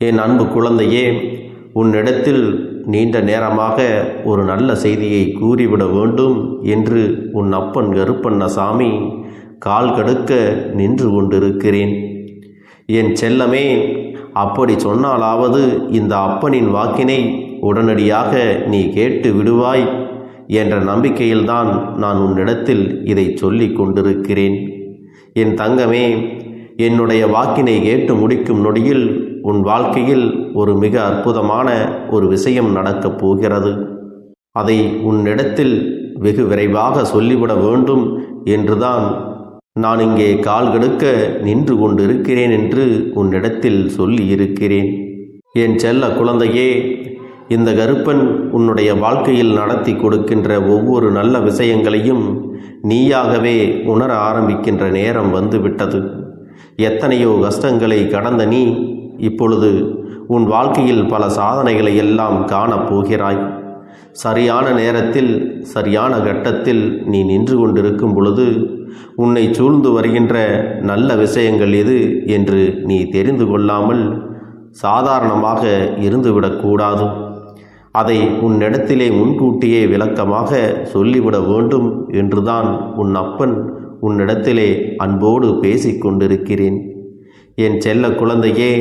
என் அன்பு குழந்தையே உன்னிடத்தில் நீண்ட நேரமாக ஒரு நல்ல செய்தியை கூறிவிட வேண்டும் என்று உன் அப்பன் கருப்பண்ணசாமி கால் கடுக்க நின்று கொண்டிருக்கிறேன். என் செல்லமே அப்படி சொன்னாலாவது இந்த அப்பனின் வாக்கினை உடனடியாக நீ கேட்டு விடுவாய் என்ற நம்பிக்கையில்தான் நான் உன்னிடத்தில் இதை சொல்லிக் கொண்டிருக்கிறேன். என் தங்கமே என்னுடைய வாக்கினை கேட்டு முடிக்கும் நொடியில் உன் வாழ்க்கையில் ஒரு மிக அற்புதமான ஒரு விஷயம் நடக்கப் போகிறது. அதை உன்னிடத்தில் வெகு விரைவாக சொல்லிவிட வேண்டும் என்றுதான் நான் இங்கே கால் கெடுக்க நின்று கொண்டிருக்கிறேன் என்று உன்னிடத்தில் சொல்லி இருக்கிறேன் என் செல்ல குழந்தையே இந்த கருப்பன் உன்னுடைய வாழ்க்கையில் நடத்தி கொடுக்கின்ற ஒவ்வொரு நல்ல விஷயங்களையும் நீயாகவே உணர ஆரம்பிக்கின்ற நேரம் வந்துவிட்டது. எத்தனையோ கஷ்டங்களை கடந்த நீ இப்பொழுது உன் வாழ்க்கையில் பல சாதனைகளை எல்லாம் காணப் போகிறாய். சரியான நேரத்தில் சரியான கட்டத்தில் நீ நின்று கொண்டிருக்கும் பொழுது உன்னை சூழ்ந்து வருகின்ற நல்ல விஷயங்கள் எது என்று நீ தெரிந்து கொள்ளாமல் சாதாரணமாக இருந்துவிடக்கூடாது அதை உன்னிடத்திலே முன்கூட்டியே விளக்கமாக சொல்லிவிட வேண்டும் என்றுதான் உன் அப்பன் உன்னிடத்திலே அன்போடு பேசிக் கொண்டிருக்கிறேன். என் செல்ல குழந்தையே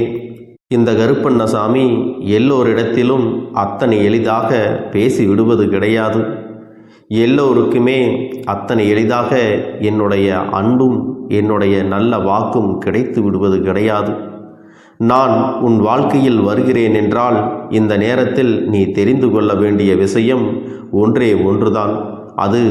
இந்த கருப்பண்ணசாமி எல்லோரிடத்திலும் அத்தனை எளிதாக பேசி விடுவது கிடையாது. எல்லோருக்குமே அத்தனை எளிதாக என்னுடைய அன்பும் என்னுடைய நல்ல வாக்கும் கிடைத்து விடுவது கிடையாது. நான் உன் வாழ்க்கையில் வருகிறேன் என்றால் இந்த நேரத்தில் நீ தெரிந்து கொள்ள வேண்டிய விஷயம் ஒன்றே ஒன்றுதான். அது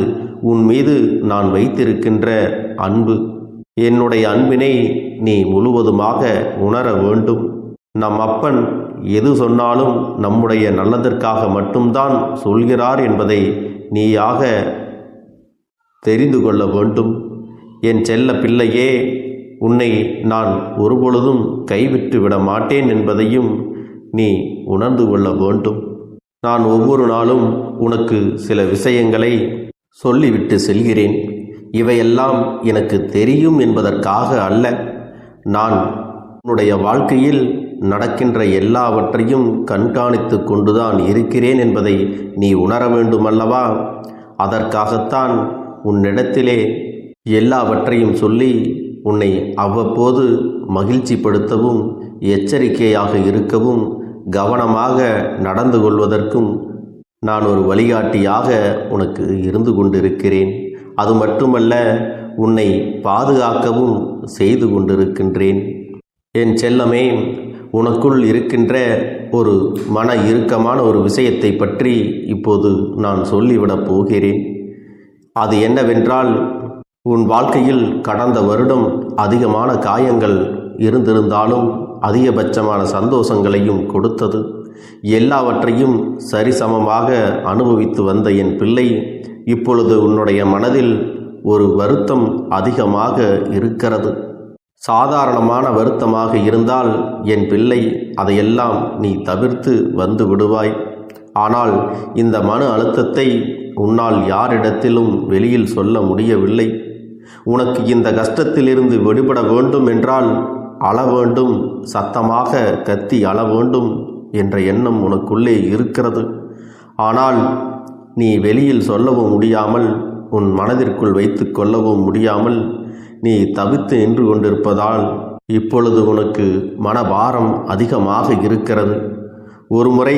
உன் மீது நான் வைத்திருக்கின்ற அன்பு. என்னுடைய அன்பினை நீ முழுவதுமாக உணர வேண்டும். நம் அப்பன் எது சொன்னாலும் நம்முடைய நல்லதற்காக மட்டும்தான் சொல்கிறார் என்பதை நீயாக தெரிந்து கொள்ள வேண்டும். என் செல்ல பிள்ளையே உன்னை நான் ஒருபொழுதும் கைவிட்டு விட மாட்டேன் என்பதையும் நீ உணர்ந்து கொள்ள வேண்டும். நான் ஒவ்வொரு நாளும் உனக்கு சில விஷயங்களை சொல்லிவிட்டு செல்கிறேன். இவையெல்லாம் எனக்கு தெரியும் என்பதற்காக அல்ல. நான் உன்னுடைய வாழ்க்கையில் நடக்கின்ற எல்லாவற்றையும் கண்காணித்து கொண்டுதான் இருக்கிறேன் என்பதை நீ உணர வேண்டுமல்லவா? அதற்காகத்தான் உன்னிடத்திலே எல்லாவற்றையும் சொல்லி உன்னை அவ்வப்போது மகிழ்ச்சிப்படுத்தவும் எச்சரிக்கையாக இருக்கவும் கவனமாக நடந்து கொள்வதற்கும் நான் ஒரு வழிகாட்டியாக உனக்கு இருந்து கொண்டிருக்கிறேன். அது மட்டுமல்ல உன்னை பாதுகாக்கவும் செய்து கொண்டிருக்கின்றேன். என் செல்லமே உனக்குள் இருக்கின்ற ஒரு மன இறுக்கமான ஒரு விஷயத்தை பற்றி இப்போது நான் சொல்லிவிடப் போகிறேன். அது என்னவென்றால் உன் வாழ்க்கையில் கடந்த வருடம் அதிகமான காயங்கள் இருந்திருந்தாலும் அதிகபட்சமான சந்தோஷங்களையும் கொடுத்தது. எல்லாவற்றையும் சரிசமமாக அனுபவித்து வந்த என் பிள்ளை இப்பொழுது உன்னுடைய மனதில் ஒரு வருத்தம் அதிகமாக இருக்கிறது. சாதாரணமான வருத்தமாக இருந்தால் என் பிள்ளை அதையெல்லாம் நீ தவிர்த்து வந்து விடுவாய். ஆனால் இந்த மன அழுத்தத்தை உன்னால் யாரிடத்திலும் வெளியில் சொல்ல முடியவில்லை. உனக்கு இந்த கஷ்டத்திலிருந்து விடுபட வேண்டும் என்றால் அள வேண்டும் சத்தமாக கத்தி அள வேண்டும் என்ற எண்ணம் உனக்குள்ளே இருக்கிறது. ஆனால் நீ வெளியில் சொல்லவும் முடியாமல் உன் மனதிற்குள் வைத்து கொள்ளவும் முடியாமல் நீ தவித்து நின்று கொண்டிருப்பதால் இப்பொழுது உனக்கு மனபாரம் அதிகமாக இருக்கிறது. ஒரு முறை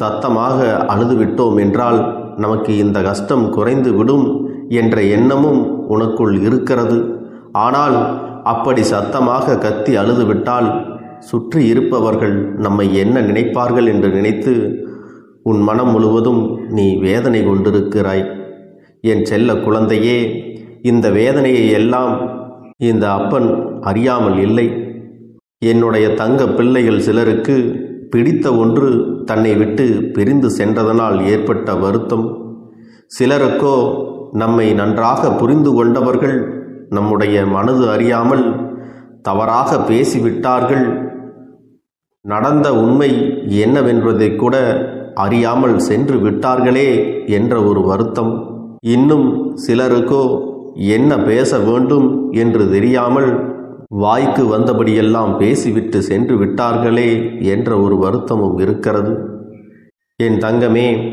சத்தமாக அழுதுவிட்டோம் என்றால் நமக்கு இந்த கஷ்டம் குறைந்து விடும் என்ற எண்ணமும் உனக்குள் இருக்கிறது. ஆனால் அப்படி சத்தமாக கத்தி அழுதுவிட்டால் சுற்றி இருப்பவர்கள் நம்மை என்ன நினைப்பார்கள் என்று நினைத்து உன் மனம் முழுவதும் நீ வேதனை கொண்டிருக்கிறாய். என் செல்ல குழந்தையே இந்த வேதனையை எல்லாம் இந்த அப்பன் அறியாமல் இல்லை. என்னுடைய தங்க பிள்ளைகள் சிலருக்கு பிடித்த ஒன்று தன்னை விட்டு பிரிந்து சென்றதனால் ஏற்பட்ட வருத்தம். சிலருக்கோ நம்மை நன்றாக புரிந்து கொண்டவர்கள் நம்முடைய மனது அறியாமல் தவறாக பேசிவிட்டார்கள். நடந்த உண்மை என்னவென்பதை கூட அறியாமல் சென்று விட்டார்களே என்ற ஒரு வருத்தம். இன்னும் சிலருக்கோ என்ன பேச வேண்டும் என்று தெரியாமல் வாய்க்கு வந்தபடியெல்லாம் பேசிவிட்டு சென்று விட்டார்களே என்ற ஒரு வருத்தமும் இருக்கிறது. என் தங்கமே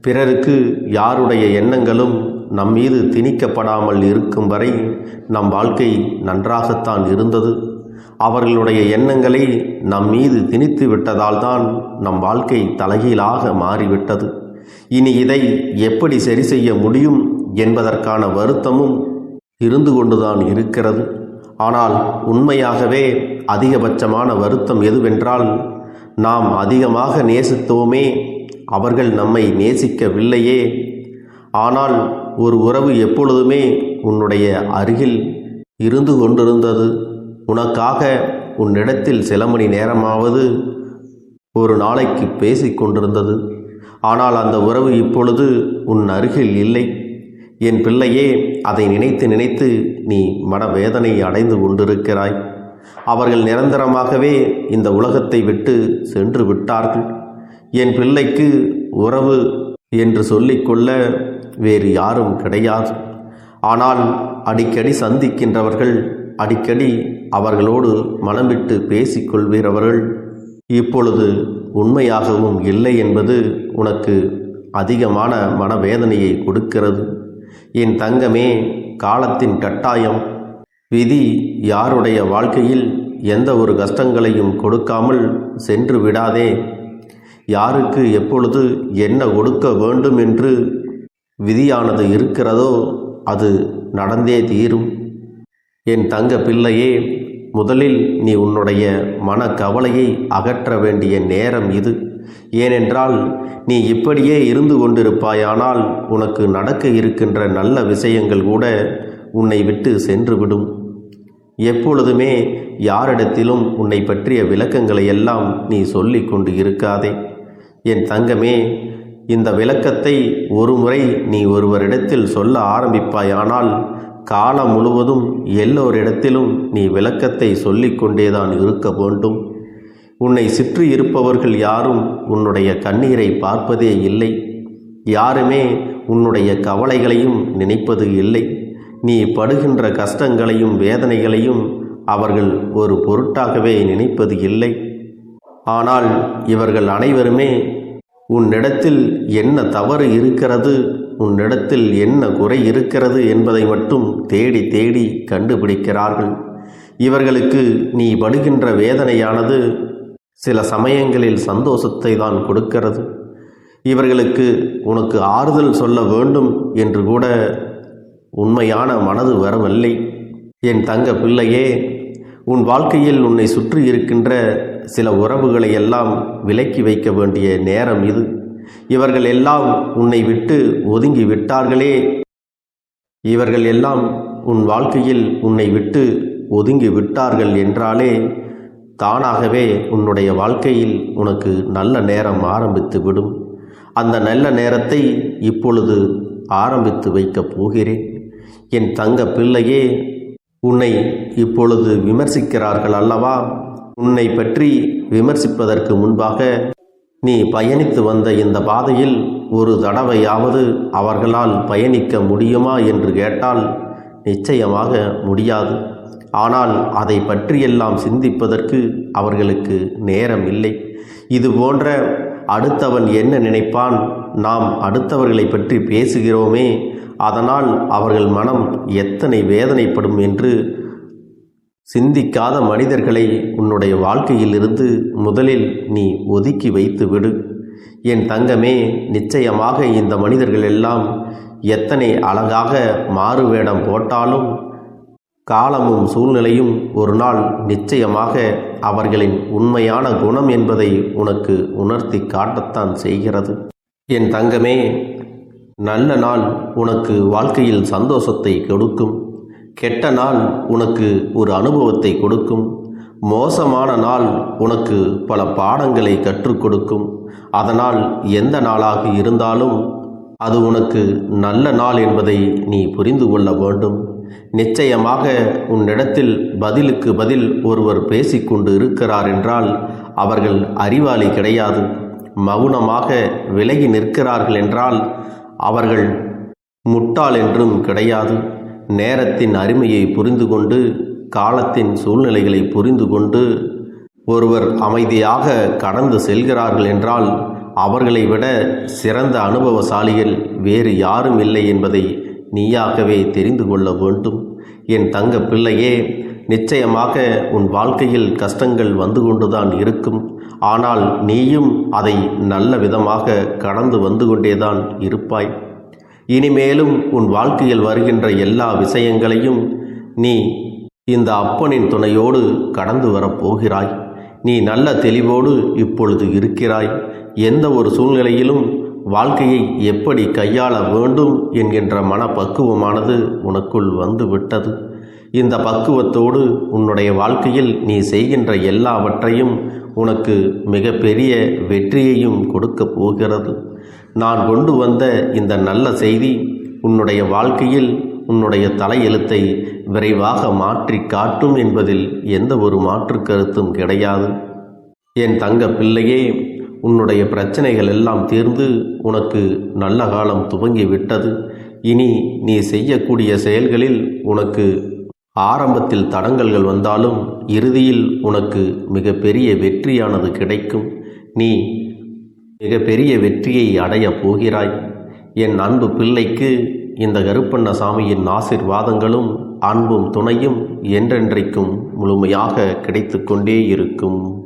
பிறருக்கு யாருடைய எண்ணங்களும் நம் மீது திணிக்கப்படாமல் இருக்கும் வரை நம் வாழ்க்கை நன்றாகத்தான் இருந்தது. அவர்களுடைய எண்ணங்களை நம் மீது திணித்து விட்டதால்தான் நம் வாழ்க்கை தலைகீழாக மாறிவிட்டது. இனி இதை எப்படி சரி செய்ய முடியும் என்பதற்கான வருத்தமும் இருந்து கொண்டுதான் இருக்கிறது. ஆனால் உண்மையாகவே அதிகபட்சமான வருத்தம் எதுவென்றால் நாம் அதிகமாக நேசித்தோமே அவர்கள் நம்மை நேசிக்கவில்லையே. ஆனால் ஒரு உறவு எப்பொழுதுமே உன்னுடைய அருகில் இருந்து கொண்டிருந்தது. உனக்காக உன்னிடத்தில் சில மணி நேரமாவது ஒரு நாளைக்கு பேசிக் கொண்டிருந்தது. ஆனால் அந்த உறவு இப்பொழுது உன் அருகில் இல்லை. என் பிள்ளையே அதை நினைத்து நினைத்து நீ மனவேதனை அடைந்து கொண்டிருக்கிறாய். அவர்கள் நிரந்தரமாகவே இந்த உலகத்தை விட்டு சென்று விட்டார்கள். என் பிள்ளைக்கு உறவு என்று சொல்லிக்கொள்ள வேறு யாரும் கிடையாது. ஆனால் அடிக்கடி சந்திக்கின்றவர்கள் அடிக்கடி அவர்களோடு மனம் விட்டு பேசிக்கொள்கிறவர்கள் இப்பொழுது உண்மையாகவும் இல்லை என்பது உனக்கு அதிகமான மனவேதனையை கொடுக்கிறது. என் தங்கமே காலத்தின் கட்டாயம். விதி யாருடைய வாழ்க்கையில் எந்த ஒரு கஷ்டங்களையும் கொடுக்காமல் சென்று விடாதே. யாருக்கு எப்பொழுது என்ன கொடுக்க வேண்டும் என்று விதியானது இருக்கிறதோ அது நடந்தே தீரும். என் தங்க பிள்ளையே முதலில் நீ உன்னுடைய மனக்கவலையை அகற்ற வேண்டிய நேரம் இது. ஏனென்றால் நீ இப்படியே இருந்து கொண்டிருப்பாயானால் உனக்கு நடக்க இருக்கின்ற நல்ல விஷயங்கள் கூட உன்னை விட்டு சென்றுவிடும். எப்பொழுதுமே யாரிடத்திலும் உன்னை பற்றிய விளக்கங்களை எல்லாம் நீ சொல்லிக் கொண்டு இருக்காதே. என் தங்கமே இந்த விளக்கத்தை ஒரு முறை நீ ஒருவரிடத்தில் சொல்ல ஆரம்பிப்பாயானால் காலம் முழுவதும் எல்லோரிடத்திலும் நீ விளக்கத்தை சொல்லிக்கொண்டேதான் இருக்க வேண்டும். உன்னை சுற்றி இருப்பவர்கள் யாரும் உன்னுடைய கண்ணீரை பார்ப்பதே இல்லை. யாருமே உன்னுடைய கவலைகளையும் நினைப்பது இல்லை. நீ படுகின்ற கஷ்டங்களையும் வேதனைகளையும் அவர்கள் ஒரு பொருட்டாகவே நினைப்பது இல்லை. ஆனால் இவர்கள் அனைவருமே உன்னிடத்தில் என்ன தவறு இருக்கிறது உன்னிடத்தில் என்ன குறை இருக்கிறது என்பதை மட்டும் தேடி தேடி கண்டுபிடிக்கிறார்கள். இவர்களுக்கு நீ படுகின்ற வேதனையானது சில சமயங்களில் சந்தோஷத்தை தான் கொடுக்கிறது. இவர்களுக்கு உனக்கு ஆறுதல் சொல்ல வேண்டும் என்று கூட உண்மையான மனது வரவில்லை. என் தங்க பிள்ளையே உன் வாழ்க்கையில் உன்னை சுற்றி இருக்கின்ற சில உறவுகளை எல்லாம் விலக்கி வைக்க வேண்டிய நேரம் இது. இவர்கள் எல்லாம் உன்னை விட்டு ஒதுங்கி விட்டார்களே. இவர்கள் எல்லாம் உன் வாழ்க்கையில் உன்னை விட்டு ஒதுங்கி விட்டார்கள் என்றாலே தானாகவே உன்னுடைய வாழ்க்கையில் உனக்கு நல்ல நேரம் ஆரம்பித்து விடும். அந்த நல்ல நேரத்தை இப்பொழுது ஆரம்பித்து வைக்கப் போகிறேன். என் தங்க பிள்ளையே உன்னை இப்பொழுது விமர்சிக்கிறார்கள் அல்லவா? உன்னை பற்றி விமர்சிப்பதற்கு முன்பாக நீ பயணித்து வந்த இந்த பாதையில் ஒரு தடவையாவது அவர்களால் பயணிக்க முடியுமா என்று கேட்டால் நிச்சயமாக முடியாது. ஆனால் அதை பற்றியெல்லாம் சிந்திப்பதற்கு அவர்களுக்கு நேரம் இல்லை. இது போன்ற அடுத்தவன் என்ன நினைப்பான்? நாம் அடுத்தவர்களை பற்றி பேசுகிறோமே. அதனால் அவர்கள் மனம் எத்தனை வேதனைப்படும் என்று சிந்திக்காத மனிதர்களை உன்னுடைய வாழ்க்கையிலிருந்து முதலில் நீ ஒதுக்கி வைத்து விடு. என் தங்கமே நிச்சயமாக இந்த மனிதர்கள் எல்லாம் எத்தனை அழகாக மாறுவேடம் போட்டாலும் காலமும் சூழ்நிலையும் ஒரு நாள் நிச்சயமாக அவர்களின் உண்மையான குணம் என்பதை உனக்கு உணர்த்தி காட்டத்தான் செய்கிறது. என் தங்கமே நல்ல நாள் உனக்கு வாழ்க்கையில் சந்தோஷத்தை கொடுக்கும். கெட்ட நாள் உனக்கு ஒரு அனுபவத்தை கொடுக்கும். மோசமான நாள் உனக்கு பல பாடங்களை கற்றுக் கொடுக்கும். அதனால் எந்த நாளாக இருந்தாலும் அது உனக்கு நல்ல நாள் என்பதை நீ புரிந்து கொள்ள வேண்டும். நிச்சயமாக உன்னிடத்தில் பதிலுக்கு பதில் ஒருவர் பேசிக்கொண்டு இருக்கிறார் என்றால் அவர்கள் அறிவாளி கிடையாது. மௌனமாக விலகி நிற்கிறார்கள் என்றால் அவர்கள் முட்டாள் என்றும் கிடையாது. நேரத்தின் அருமையை புரிந்து கொண்டு காலத்தின் சூழ்நிலைகளை புரிந்து கொண்டு ஒருவர் அமைதியாக கடந்து செல்கிறார்கள் என்றால் அவர்களை விட சிறந்த அனுபவசாலிகள் வேறு யாரும் இல்லை என்பதை நீயாகவே தெரிந்து கொள்ள வேண்டும். என் தங்க பிள்ளையே நிச்சயமாக உன் வாழ்க்கையில் கஷ்டங்கள் வந்து கொண்டுதான் இருக்கும். ஆனால் நீயும் அதை நல்ல விதமாக கடந்து வந்து கொண்டேதான் இருப்பாய். இனிமேலும் உன் வாழ்க்கையில் வருகின்ற எல்லா விஷயங்களையும் நீ இந்த அப்பனின் துணையோடு கடந்து வரப்போகிறாய் நீ நல்ல தெளிவோடு இப்பொழுது இருக்கிறாய். எந்த ஒரு சூழ்நிலையிலும் வாழ்க்கையை எப்படி கையாள வேண்டும் என்கின்ற மனப்பக்குவமானது உனக்குள் வந்து விட்டது இந்த பக்குவத்தோடு உன்னுடைய வாழ்க்கையில் நீ செய்கின்ற எல்லாவற்றையும் உனக்கு மிகப்பெரிய வெற்றியையும் கொடுக்கப் போகிறது. நான் கொண்டு வந்த இந்த நல்ல செய்தி உன்னுடைய வாழ்க்கையில் உன்னுடைய தலையெழுத்தை விரைவாக மாற்றி காட்டும் என்பதில் எந்த ஒரு மாற்று கருத்தும் கிடையாது. என் தங்க பிள்ளையே உன்னுடைய பிரச்சனைகள் எல்லாம் தீர்ந்து உனக்கு நல்ல காலம் துவங்கி விட்டது. இனி நீ செய்யக்கூடிய செயல்களில் உனக்கு ஆரம்பத்தில் தடங்கல்கள் வந்தாலும் இறுதியில் உனக்கு மிகப்பெரிய வெற்றியானது கிடைக்கும். நீ மிகப்பெரிய வெற்றியை அடையப் போகிறாய். என் அன்பு பிள்ளைக்கு இந்த கருப்பண்ண சாமியின் ஆசிர்வாதங்களும் அன்பும் துணையும் என்றென்றைக்கும் முழுமையாக கிடைத்து கொண்டே இருக்கும்.